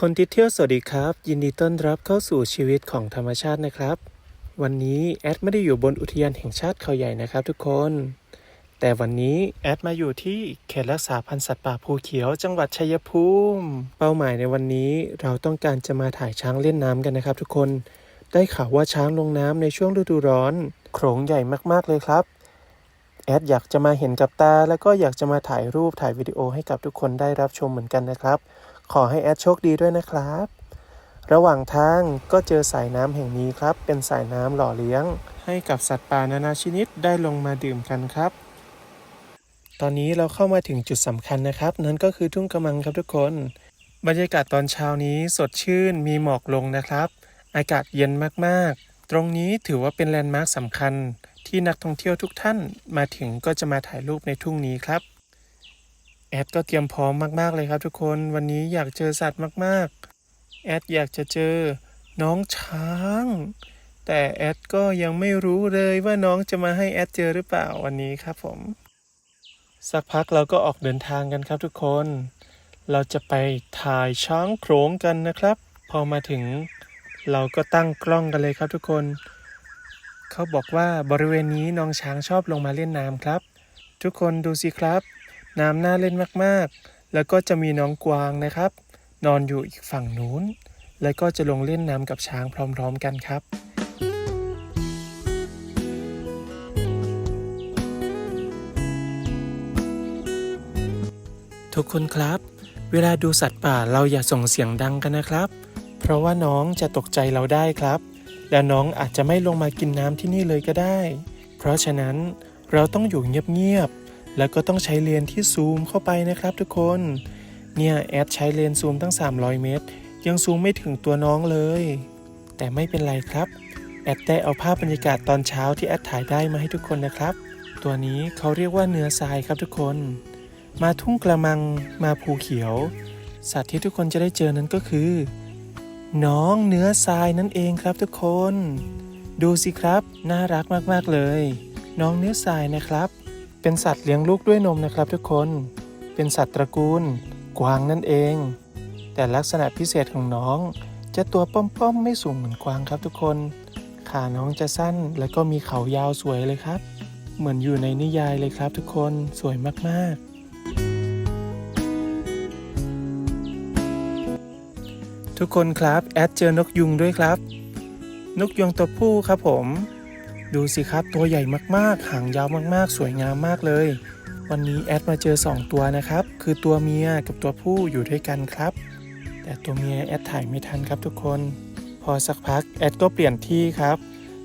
คนที่เที่ยวสวัสดีครับ ยินดีต้อนรับเข้าสู่ชีวิตของธรรมชาตินะครับ วันนี้แอดไม่ได้อยู่บนอุทยานแห่งชาติเขาใหญ่นะครับทุกคน แต่วันนี้แอดมาอยู่ที่เขตรักษาพันธุ์สัตว์ป่าภูเขียวจังหวัดชัยภูมิ เป้าหมายในวันนี้เราต้องการจะมาถ่ายช้างเล่นน้ำกันนะครับ ทุกคน ได้ข่าวว่าช้างลงน้ำในช่วงฤดูร้อนโขลงใหญ่มากๆเลยครับแอดอยากจะมาเห็นกับตา แล้วก็อยากจะมาถ่ายรูปถ่ายวิดีโอให้กับทุกคนได้รับชมเหมือนกันนะครับ ขอให้แอดโชคดีด้วยนะครับ ระหว่างทางก็เจอสายน้ำแห่งนี้ครับ เป็นสายน้ำหล่อเลี้ยง ให้กับสัตว์ป่านานาชนิดได้ลงมาดื่มกันครับ ตอนนี้เราเข้ามาถึงจุดสำคัญนะครับ นั่นก็คือทุ่งกระมังครับทุกคน บรรยากาศตอนเช้านี้สดชื่นมีหมอกลงนะครับ อากาศเย็นมากๆ ตรงนี้ถือว่าเป็นแลนด์มาร์คสำคัญ ที่นักท่องเที่ยวทุกท่านมาถึงก็จะมาถ่ายรูปในทุ่งนี้ครับ แอดก็เตรียมพร้อมมากๆเลยครับทุกคนวันนี้อยากเจอสัตว์มากๆ แอดอยากจะเจอน้องช้าง แต่แอดก็ยังไม่รู้เลยว่าน้องจะมาให้แอดเจอหรือเปล่าวันนี้ครับผม สักพักเราก็ออกเดินทางกันครับทุกคน เราจะไปถ่ายช้างโขลงกันนะครับ พอมาถึงเราก็ตั้งกล้องกันเลยครับทุกคน เขาบอกว่าบริเวณนี้น้องช้างชอบลงมาเล่นน้ำครับ ทุกคนดูสิครับ น้ำน่าเล่นมากๆ แล้วก็จะมีน้องกวางนะครับ นอนอยู่อีกฝั่งนู้น แล้วก็จะลงเล่นน้ำกับช้างพร้อมๆกันครับทุกคนครับ เวลาดูสัตว์ป่าเราอย่าส่งเสียงดังกันนะครับ เพราะว่าน้องจะตกใจเราได้ครับ และน้องอาจจะไม่ลงมากินน้ำที่นี่เลยก็ได้ เพราะฉะนั้นเราต้องอยู่เงียบๆ แล้วก็ต้องใช้เลนที่ซูมเข้าไปนะครับทุกคน เนี่ยแอดใช้เลนซูมตั้ง 300 เมตร ยังซูมไม่ถึงตัวน้องเลย แต่ไม่เป็นไรครับ แอดได้เอาภาพบรรยากาศตอนเช้าที่แอดถ่ายได้มาให้ทุกคนนะครับ ตัวนี้เขาเรียกว่าเนื้อทรายครับทุกคน มาทุ่งกระมังมาภูเขียว สัตว์ที่ทุกคนจะได้เจอนั้นก็คือ น้องเนื้อทรายนั่นเองครับทุกคน ดูสิครับ น่ารักมากๆเลย น้องเนื้อทรายนะครับ เป็นสัตว์เลี้ยงลูกด้วยนมนะครับทุกคน เป็นสัตว์ตระกูล กวางนั่นเอง แต่ลักษณะพิเศษของน้อง จะตัวป้อมๆไม่สูงเหมือนกวางครับทุกคน ขาน้องจะสั้นแล้วก็มีเขายาวสวยเลยครับ เหมือนอยู่ในนิยายเลยครับทุกคน สวยมากๆทุกคนครับ แอดเจอนกยุงด้วยครับ นกยุงตัวผู้ครับผม ดูสิครับตัวใหญ่มากๆ หางยาวมากๆ สวยงามมากเลย วันนี้แอดมาเจอ 2 ตัวนะครับ คือตัวเมียกับตัวผู้อยู่ด้วยกันครับ แต่ตัวเมียแอดถ่ายไม่ทันครับทุกคน พอสักพักแอดก็เปลี่ยนที่ครับ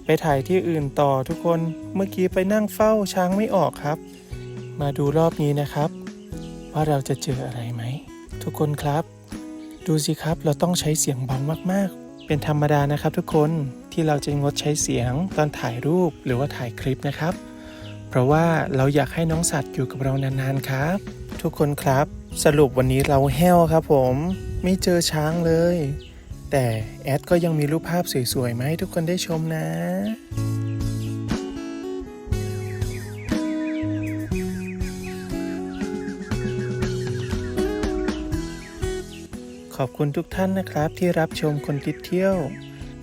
ไปถ่ายที่อื่นต่อทุกคน เมื่อกี้ไปนั่งเฝ้าช้างไม่ออกครับ มาดูรอบนี้นะครับ ว่าเราจะเจออะไรไหม ทุกคนครับ ดูสิครับเราต้องใช้เสียงเบามากๆ เป็นธรรมดานะครับทุกคน ที่เราจะงดใช้เสียงตอนถ่ายรูปหรือว่าถ่ายคลิปนะครับ เพราะว่าเราอยากให้น้องสัตว์อยู่กับเรานานๆครับ ทุกคนครับ สรุปวันนี้เราแห้วครับผมไม่เจอช้างเลย แต่แอดก็ยังมีรูปภาพสวยๆมาให้ทุกคนได้ชมนะขอบคุณทุกท่านนะครับที่รับชมคนติดเที่ยว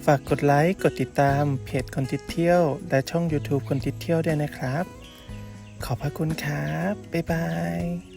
ฝากกดไลค์ กดติดตามเพจคนติดเที่ยว และช่อง YouTube คนติดเที่ยวด้วยนะครับ ขอบพระคุณครับ บ๊ายบาย